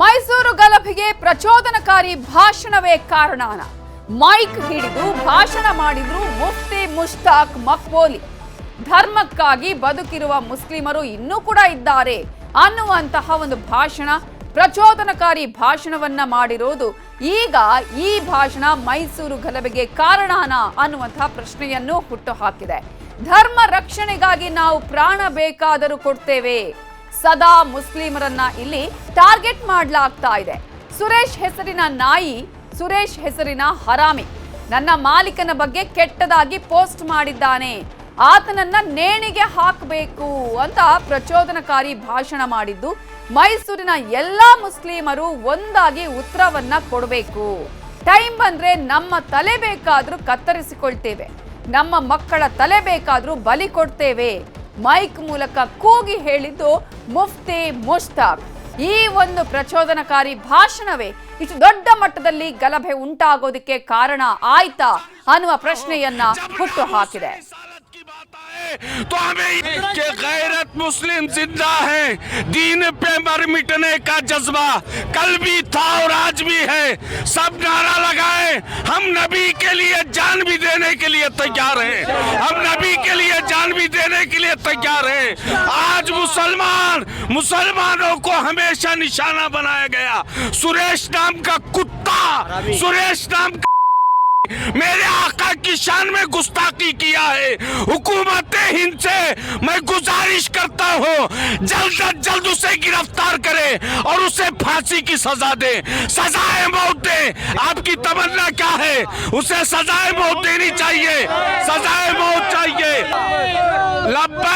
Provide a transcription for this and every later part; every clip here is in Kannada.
ಮೈಸೂರು ಗಲಭೆಗೆ ಪ್ರಚೋದನಕಾರಿ ಭಾಷಣವೇ ಕಾರಣನ. ಮೈಕ್ ಹಿಡಿದು ಭಾಷಣ ಮಾಡಿದ್ರು ಮುಫ್ತಿ ಮುಷ್ತಾಕ್ ಮಕ್ಬೋಲಿ. ಧರ್ಮಕ್ಕಾಗಿ ಬದುಕಿರುವ ಮುಸ್ಲಿಮರು ಇನ್ನೂ ಕೂಡ ಇದ್ದಾರೆ ಅನ್ನುವಂತಹ ಒಂದು ಭಾಷಣ, ಪ್ರಚೋದನಕಾರಿ ಭಾಷಣವನ್ನ ಮಾಡಿರೋದು ಈಗ ಈ ಭಾಷಣ ಮೈಸೂರು ಗಲಭೆಗೆ ಕಾರಣನ ಅನ್ನುವಂತಹ ಪ್ರಶ್ನೆಯನ್ನು ಹುಟ್ಟುಹಾಕಿದೆ ಧರ್ಮ ರಕ್ಷಣೆಗಾಗಿ ನಾವು ಪ್ರಾಣ ಬೇಕಾದರೂ ಕೊಡ್ತೇವೆ. ಸದಾ ಮುಸ್ಲಿಮರನ್ನ ಇಲ್ಲಿ ಟಾರ್ಗೆಟ್ ಮಾಡಲಾಗ್ತಾ ಇದೆ. ಸುರೇಶ್ ಹೆಸರಿನ ನಾಯಿ, ಸುರೇಶ್ ಹೆಸರಿನ ಹರಾಮಿ. ನನ್ನ ಮಾಲೀಕನ ಬಗ್ಗೆ ಕೆಟ್ಟದಾಗಿ ಪೋಸ್ಟ್ ಮಾಡಿದ್ದಾನೆ. ಆತನನ್ನ ನೇಣಿಗೆ ಹಾಕಬೇಕು ಅಂತ ಪ್ರಚೋದನಕಾರಿ ಭಾಷಣ ಮಾಡಿದ್ದು, ಮೈಸೂರಿನ ಎಲ್ಲಾ ಮುಸ್ಲಿಮರು ಒಂದಾಗಿ ಉತ್ತರವನ್ನ ಕೊಡಬೇಕು. ಟೈಮ್ ಬಂದ್ರೆ ನಮ್ಮ ತಲೆ ಬೇಕಾದ್ರೂ ಕತ್ತರಿಸಿಕೊಳ್ತೇವೆ. ನಮ್ಮ ಮಕ್ಕಳ ತಲೆ ಬೇಕಾದ್ರೂ ಬಲಿ ಕೊಡ್ತೇವೆ. ಮೈಕ್ ಮೂಲಕ ಕೂಗಿ ಹೇಳಿದ್ದು ಮುಫ್ತಿ ಮುಷ್ತಾಕ್. ಈ ಒಂದು ಪ್ರಚೋದನಕಾರಿ ಭಾಷಣವೇ ಇಷ್ಟು ದೊಡ್ಡ ಮಟ್ಟದಲ್ಲಿ ಗಲಭೆ ಉಂಟಾಗೋದಕ್ಕೆ ಕಾರಣ ಆಯ್ತಾ ಅನ್ನುವ ಪ್ರಶ್ನೆಯನ್ನ ಹುಟ್ಟು ಹಾಕಿದೆ. تو ہمیں کہ غیرت مسلم زندہ ہے۔ دین پہ مر مٹنے کا جذبہ کل بھی تھا اور آج بھی ہے۔ سب نعرہ لگائے ہم نبی کے لیے جان بھی دینے کے لیے تیار ہیں۔ ہم نبی کے لیے جان بھی دینے کے لیے تیار ہیں۔ آج مسلمان مسلمانوں کو ہمیشہ نشانہ بنایا گیا۔ سریش نام کا کتا سریش نام کا میرے آقا کی شان میں گستاخی کیا ہے۔ حکومت ہند سے میں گزارش کرتا ہوں، جلد از جلد اسے گرفتار کرے اور اسے پھانسی کی سزا دے سزائے موت دے آپ کی تمنا کیا ہے؟ اسے سزائے موت دینی چاہیے۔ سزائے موت چاہیے۔ لبا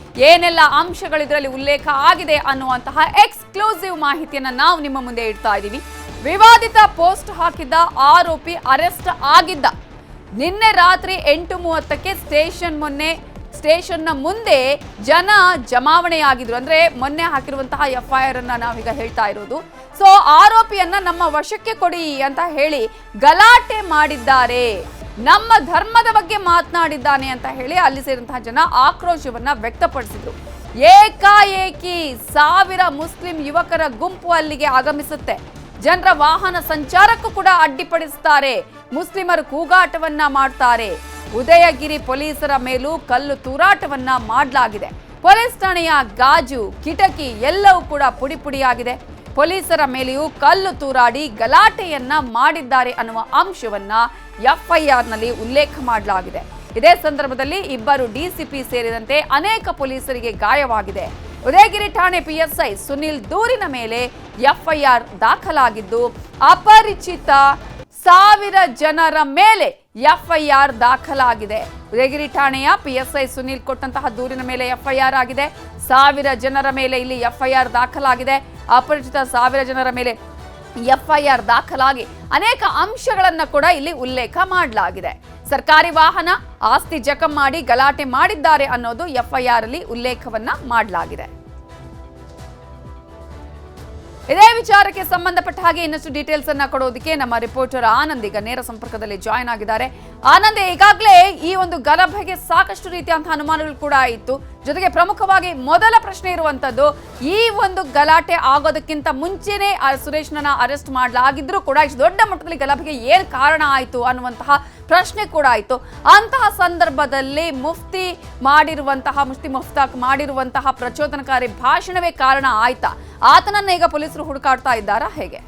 ಏನೆಲ್ಲ ಅಂಶಗಳು ಇದರಲ್ಲಿ ಉಲ್ಲೇಖ ಆಗಿದೆ ಅನ್ನುವಂತಹ ಎಕ್ಸ್ಕ್ಲೂಸಿವ್ ಮಾಹಿತಿಯನ್ನ ನಾವು ನಿಮ್ಮ ಮುಂದೆ ಇಡ್ತಾ ಇದ್ದೀವಿ. ವಿವಾದಿತ ಪೋಸ್ಟ್ ಹಾಕಿದ್ದ ಆರೋಪಿ ಅರೆಸ್ಟ್ ಆಗಿದ್ದ. ನಿನ್ನೆ ರಾತ್ರಿ ಎಂಟು ಮೂವತ್ತಕ್ಕೆ ಸ್ಟೇಷನ್ ಮೊನ್ನೆ, ಸ್ಟೇಷನ್ನ ಮುಂದೆ ಜನ ಜಮಾವಣೆಯಾಗಿದ್ರು. ಅಂದ್ರೆ ಮೊನ್ನೆ ಹಾಕಿರುವಂತಹ ಎಫ್ ಐ ಅನ್ನ ನಾವೀಗ ಹೇಳ್ತಾ ಇರೋದು. ಸೊ ಆರೋಪಿಯನ್ನ ನಮ್ಮ ವಶಕ್ಕೆ ಕೊಡಿ ಅಂತ ಹೇಳಿ ಗಲಾಟೆ ಮಾಡಿದ್ದಾರೆ. ನಮ್ಮ ಧರ್ಮದ ಬಗ್ಗೆ ಮಾತನಾಡಿದ್ದಾನೆ ಅಂತ ಹೇಳಿ ಅಲ್ಲಿ ಸೇರಿದಂತಹ ಜನ ಆಕ್ರೋಶವನ್ನ ವ್ಯಕ್ತಪಡಿಸಿದ್ರು. ಏಕಾಏಕಿ ಸಾವಿರ ಮುಸ್ಲಿಂ ಯುವಕರ ಗುಂಪು ಅಲ್ಲಿಗೆ ಆಗಮಿಸುತ್ತೆ. ಜನರ ವಾಹನ ಸಂಚಾರಕ್ಕೂ ಕೂಡ ಅಡ್ಡಿಪಡಿಸುತ್ತಾರೆ ಮುಸ್ಲಿಮರು ಕೂಗಾಟವನ್ನ ಮಾಡ್ತಾರೆ. ಉದಯಗಿರಿ ಪೊಲೀಸರ ಮೇಲೂ ಕಲ್ಲು ತೂರಾಟವನ್ನ ಮಾಡಲಾಗಿದೆ. ಪೊಲೀಸ್ ಠಾಣೆಯ ಗಾಜು, ಕಿಟಕಿ ಎಲ್ಲವೂ ಕೂಡ ಪುಡಿ ಪುಡಿಯಾಗಿದೆ. ಪೊಲೀಸರ ಮೇಲೆಯೂ ಕಲ್ಲು ತೂರಾಡಿ ಗಲಾಟೆಯನ್ನ ಮಾಡಿದ್ದಾರೆ ಅನ್ನುವ ಅಂಶವನ್ನ ಎಫ್ಐಆರ್ನಲ್ಲಿ ಉಲ್ಲೇಖ ಮಾಡಲಾಗಿದೆ. ಇದೇ ಸಂದರ್ಭದಲ್ಲಿ ಇಬ್ಬರು ಡಿಸಿಪಿ ಸೇರಿದಂತೆ ಅನೇಕ ಪೊಲೀಸರಿಗೆ ಗಾಯವಾಗಿದೆ. ಉದಯಗಿರಿ ಠಾಣೆ ಪಿಎಸ್ಐ ಸುನಿಲ್ ದೂರಿನ ಮೇಲೆ ಎಫ್ಐಆರ್ ದಾಖಲಾಗಿದ್ದು, ಅಪರಿಚಿತ ಸಾವಿರ ಜನರ ಮೇಲೆ ಎಫ್ಐಆರ್ ದಾಖಲಾಗಿದೆ. ಉದಯಗಿರಿ ಠಾಣೆಯ ಪಿಎಸ್ಐ ಸುನೀಲ್ ಕೊಟ್ಟಂತಹ ದೂರಿನ ಮೇಲೆ ಎಫ್ಐಆರ್ ಆಗಿದೆ. ಸಾವಿರ ಜನರ ಮೇಲೆ ಇಲ್ಲಿ ಎಫ್ಐಆರ್ ದಾಖಲಾಗಿದೆ. ಅಪರಿಚಿತ ಸಾವಿರ ಜನರ ಮೇಲೆ ಎಫ್ಐಆರ್ ದಾಖಲಾಗಿ ಅನೇಕ ಅಂಶಗಳನ್ನು ಕೂಡ ಇಲ್ಲಿ ಉಲ್ಲೇಖ ಮಾಡಲಾಗಿದೆ. ಸರ್ಕಾರಿ ವಾಹನ ಆಸ್ತಿ ಜಖಂ ಮಾಡಿ ಗಲಾಟೆ ಮಾಡಿದ್ದಾರೆ ಅನ್ನೋದು ಎಫ್ಐಆರ್ ಅಲ್ಲಿ ಉಲ್ಲೇಖವನ್ನ ಮಾಡಲಾಗಿದೆ. ಇದೇ ವಿಚಾರಕ್ಕೆ ಸಂಬಂಧಪಟ್ಟ ಹಾಗೆ ಇನ್ನಷ್ಟು ಡೀಟೇಲ್ಸ್ ಅನ್ನ ಕೊಡೋದಕ್ಕೆ ನಮ್ಮ ರಿಪೋರ್ಟರ್ ಆನಂದ್ ಈಗ ನೇರ ಸಂಪರ್ಕದಲ್ಲಿ ಜಾಯ್ನ್ ಆಗಿದ್ದಾರೆ. ಆನಂದ್, ಈಗಾಗಲೇ ಈ ಒಂದು ಗಲಭೆಗೆ ಸಾಕಷ್ಟು ರೀತಿಯಂತಹ ಅನುಮಾನಗಳು ಕೂಡ ಇತ್ತು. ಜೊತೆಗೆ ಪ್ರಮುಖವಾಗಿ ಮೊದಲ ಪ್ರಶ್ನೆ ಇರುವಂತದ್ದು, ಈ ಒಂದು ಗಲಾಟೆ ಆಗೋದಕ್ಕಿಂತ ಮುಂಚೆನೆ ಸುರೇಶ್ನನ್ನ ಅರೆಸ್ಟ್ ಮಾಡಲಾಗಿದ್ರು ಕೂಡ ಇಷ್ಟು ದೊಡ್ಡ ಮಟ್ಟದಲ್ಲಿ ಗಲಭೆಗೆ ಏನ್ ಕಾರಣ ಆಯಿತು ಅನ್ನುವಂತಹ ಪ್ರಶ್ನೆ ಕೂಡ ಆಯಿತು. ಅಂತಹ ಸಂದರ್ಭದಲ್ಲಿ ಮುಫ್ತಿ ಮಾಡಿರುವಂತಹ, ಮುಫ್ತಿ ಮುಫ್ತಾಕ್ ಮಾಡಿರುವಂತಹ ಪ್ರಚೋದನಕಾರಿ ಭಾಷಣವೇ ಕಾರಣ ಆಯ್ತಾ? ಆತನನ್ನ ಈಗ ಪೊಲೀಸರು ಹುಡುಕಾಡ್ತಾ ಇದ್ದಾರಾ? ಹೇಗೆ?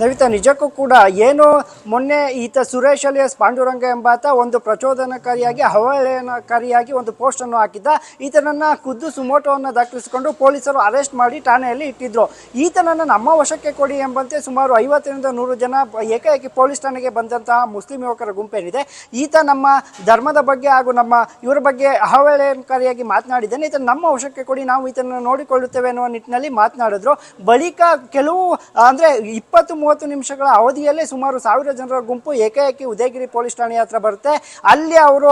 ನವಿತಾ, ನಿಜಕ್ಕೂ ಕೂಡ ಏನು ಮೊನ್ನೆ ಈತ ಸುರೇಶ್ ಅಲಿಯಸ್ ಪಾಂಡುರಂಗ ಎಂಬಾತ ಒಂದು ಪ್ರಚೋದನಕಾರಿಯಾಗಿ ಹವಳನಕಾರಿಯಾಗಿ ಒಂದು ಪೋಸ್ಟ್ ಅನ್ನು ಹಾಕಿದ್ದ. ಈತನನ್ನ ಖುದ್ದು ಸುಮೋಟೋವನ್ನು ದಾಖಲಿಸಿಕೊಂಡು ಪೊಲೀಸರು ಅರೆಸ್ಟ್ ಮಾಡಿ ಠಾಣೆಯಲ್ಲಿ ಇಟ್ಟಿದ್ರು. ಈತನನ್ನು ನಮ್ಮ ವಶಕ್ಕೆ ಕೊಡಿ ಎಂಬಂತೆ ಸುಮಾರು ಐವತ್ತರಿಂದ ನೂರು ಜನ ಏಕಾಏಕಿ ಪೊಲೀಸ್ ಠಾಣೆಗೆ ಬಂದಂತಹ ಮುಸ್ಲಿಂ ಯುವಕರ ಗುಂಪೇನಿದೆ. ಈತ ನಮ್ಮ ಧರ್ಮದ ಬಗ್ಗೆ ಹಾಗೂ ನಮ್ಮ ಇವರ ಬಗ್ಗೆ ಅವಹೇಳನಕಾರಿಯಾಗಿ ಮಾತನಾಡಿದ್ದಾನೆ. ಈತನ ನಮ್ಮ ವಶಕ್ಕೆ ಕೊಡಿ, ನಾವು ಈತನನ್ನು ನೋಡಿಕೊಳ್ಳುತ್ತೇವೆ ಅನ್ನುವ ನಿಟ್ಟಿನಲ್ಲಿ ಮಾತನಾಡಿದ್ರು. ಬಳಿಕ ಕೆಲವು, ಅಂದ್ರೆ ಇಪ್ಪತ್ತು ಮೂವತ್ತು ನಿಮಿಷಗಳ ಅವಧಿಯಲ್ಲೇ ಸುಮಾರು ಸಾವಿರ ಜನರ ಗುಂಪು ಏಕಾಏಕಿ ಉದಯಗಿರಿ ಪೊಲೀಸ್ ಠಾಣೆ ಹತ್ರ ಬರುತ್ತೆ. ಅಲ್ಲಿ ಅವರು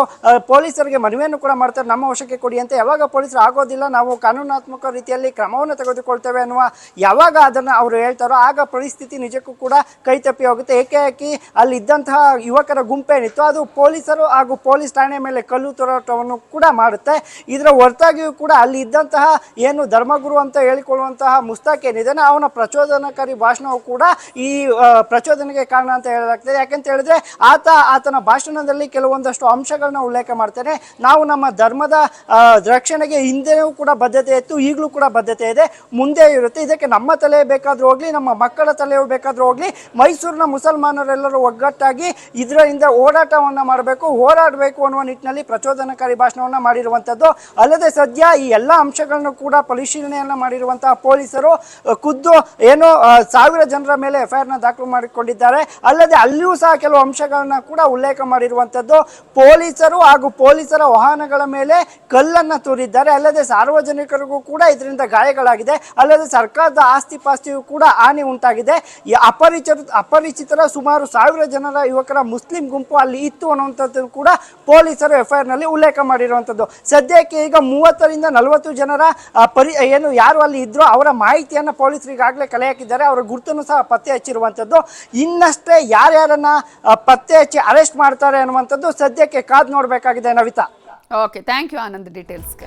ಪೊಲೀಸರಿಗೆ ಮನವಿಯನ್ನು ಕೂಡ ಮಾಡ್ತಾರೆ. ನಮ್ಮ ವಶಕ್ಕೆ ಕೊಡಿ ಅಂತ ಯಾವಾಗ ಪೊಲೀಸರು ಆಗೋದಿಲ್ಲ, ನಾವು ಕಾನೂನಾತ್ಮಕ ರೀತಿಯಲ್ಲಿ ಕ್ರಮವನ್ನು ತೆಗೆದುಕೊಳ್ತೇವೆ ಅನ್ನುವ ಯಾವಾಗ ಅದನ್ನು ಅವರು ಹೇಳ್ತಾರೋ ಆಗ ಪರಿಸ್ಥಿತಿ ನಿಜಕ್ಕೂ ಕೂಡ ಕೈ ತಪ್ಪಿ ಹೋಗುತ್ತೆ. ಏಕಾಏಕಿ ಅಲ್ಲಿ ಇದ್ದಂತಹ ಯುವಕರ ಗುಂಪೇನಿತ್ತು ಅದು ಪೊಲೀಸರು ಹಾಗೂ ಪೊಲೀಸ್ ಠಾಣೆ ಮೇಲೆ ಕಲ್ಲು ತೋರಾಟವನ್ನು ಕೂಡ ಮಾಡುತ್ತೆ. ಇದರ ಹೊರತಾಗಿಯೂ ಕೂಡ ಅಲ್ಲಿ ಇದ್ದಂತಹ ಏನು ಧರ್ಮಗುರು ಅಂತ ಹೇಳಿಕೊಳ್ಳುವಂತಹ ಮುಸ್ತಾಕ್ ಏನಿದೆ ಅವನ ಪ್ರಚೋದನಕಾರಿ ಭಾಷಣವು ಕೂಡ ಈ ಆ, ಪ್ರಚೋದನೆಗೆ ಕಾರಣ ಅಂತ ಹೇಳಲಾಗ್ತದೆ. ಯಾಕೆಂತ ಹೇಳಿದ್ರೆ ಆತ ಆತನ ಭಾಷಣದಲ್ಲಿ ಕೆಲವೊಂದಷ್ಟು ಅಂಶಗಳನ್ನ ಉಲ್ಲೇಖ ಮಾಡ್ತೇನೆ. ನಾವು ನಮ್ಮ ಧರ್ಮದ ರಕ್ಷಣೆಗೆ ಹಿಂದೆಯೂ ಕೂಡ ಬದ್ಧತೆ ಇತ್ತು ಈಗಲೂ ಕೂಡ ಬದ್ಧತೆ ಇದೆ ಮುಂದೆ ಇರುತ್ತೆ. ಇದಕ್ಕೆ ನಮ್ಮ ತಲೆ ಬೇಕಾದ್ರೂ ಹೋಗ್ಲಿ ನಮ್ಮ ಮಕ್ಕಳ ತಲೆ ಬೇಕಾದ್ರೂ ಹೋಗ್ಲಿ ಮೈಸೂರಿನ ಮುಸಲ್ಮಾನರೆಲ್ಲರೂ ಒಗ್ಗಟ್ಟಾಗಿ ಇದರಿಂದ ಓಡಾಟವನ್ನ ಮಾಡಬೇಕು ಹೋರಾಡಬೇಕು ಅನ್ನುವ ನಿಟ್ಟಿನಲ್ಲಿ ಪ್ರಚೋದನಕಾರಿ ಭಾಷಣವನ್ನು ಮಾಡಿರುವಂಥದ್ದು ಅಲ್ಲದೆ ಸದ್ಯ ಈ ಎಲ್ಲ ಅಂಶಗಳನ್ನು ಕೂಡ ಪರಿಶೀಲನೆಯನ್ನು ಮಾಡಿರುವಂತಹ ಪೊಲೀಸರು ಖುದ್ದು ಏನು ಸಾವಿರ ಜನರ ಮೇಲೆ ಎಫ್ ನ ದಾಖಲು ಮಾಡಿಕೊಂಡಿದ್ದಾರೆ. ಅಲ್ಲದೆ ಅಲ್ಲಿಯೂ ಸಹ ಕೆಲವು ಅಂಶಗಳನ್ನ ಕೂಡ ಉಲ್ಲೇಖ ಮಾಡಿರುವಂತದ್ದು ಪೊಲೀಸರು ಹಾಗೂ ಪೊಲೀಸರ ವಾಹನಗಳ ಮೇಲೆ ಕಲ್ಲನ್ನ ತೂರಿದ್ದಾರೆ. ಅಲ್ಲದೆ ಸಾರ್ವಜನಿಕರಿಗೂ ಕೂಡ ಇದರಿಂದ ಗಾಯಗಳಾಗಿದೆ. ಅಲ್ಲದೆ ಸರ್ಕಾರದ ಆಸ್ತಿ ಪಾಸ್ತಿಯೂ ಕೂಡ ಹಾನಿ ಉಂಟಾಗಿದೆ. ಅಪರಿಚಿತ, ಅಪರಿಚಿತರ ಸುಮಾರು ಸಾವಿರ ಜನರ ಯುವಕರ ಮುಸ್ಲಿಂ ಗುಂಪು ಅಲ್ಲಿ ಇತ್ತು ಅನ್ನುವಂಥದ್ದು ಕೂಡ ಪೊಲೀಸರು ಎಫ್ನಲ್ಲಿ ಉಲ್ಲೇಖ ಮಾಡಿರುವಂಥದ್ದು. ಸದ್ಯಕ್ಕೆ ಈಗ ಮೂವತ್ತರಿಂದ ನಲವತ್ತು ಜನರ ಪರಿ, ಏನು, ಯಾರು ಅಲ್ಲಿ ಇದ್ರೋ ಅವರ ಮಾಹಿತಿಯನ್ನು ಪೊಲೀಸರು ಈಗಾಗಲೇ ಕಲೆ ಹಾಕಿದ್ದಾರೆ. ಅವರ ಗುರುತನ್ನು ಸಹ ಪತ್ತೆ ಹಚ್ಚಿರುವಂಥದ್ದು. ಇನ್ನಷ್ಟೇ ಯಾರ್ಯಾರನ್ನ ಪತ್ತೆ ಹಚ್ಚಿ ಅರೆಸ್ಟ್ ಮಾಡ್ತಾರೆ ಅನ್ನುವಂಥದ್ದು ಸದ್ಯಕ್ಕೆ ಕಾದು ನೋಡಬೇಕಾಗಿದೆ Navita. Okay thank you Anand ಡೀಟೇಲ್ಸ್ಗೆ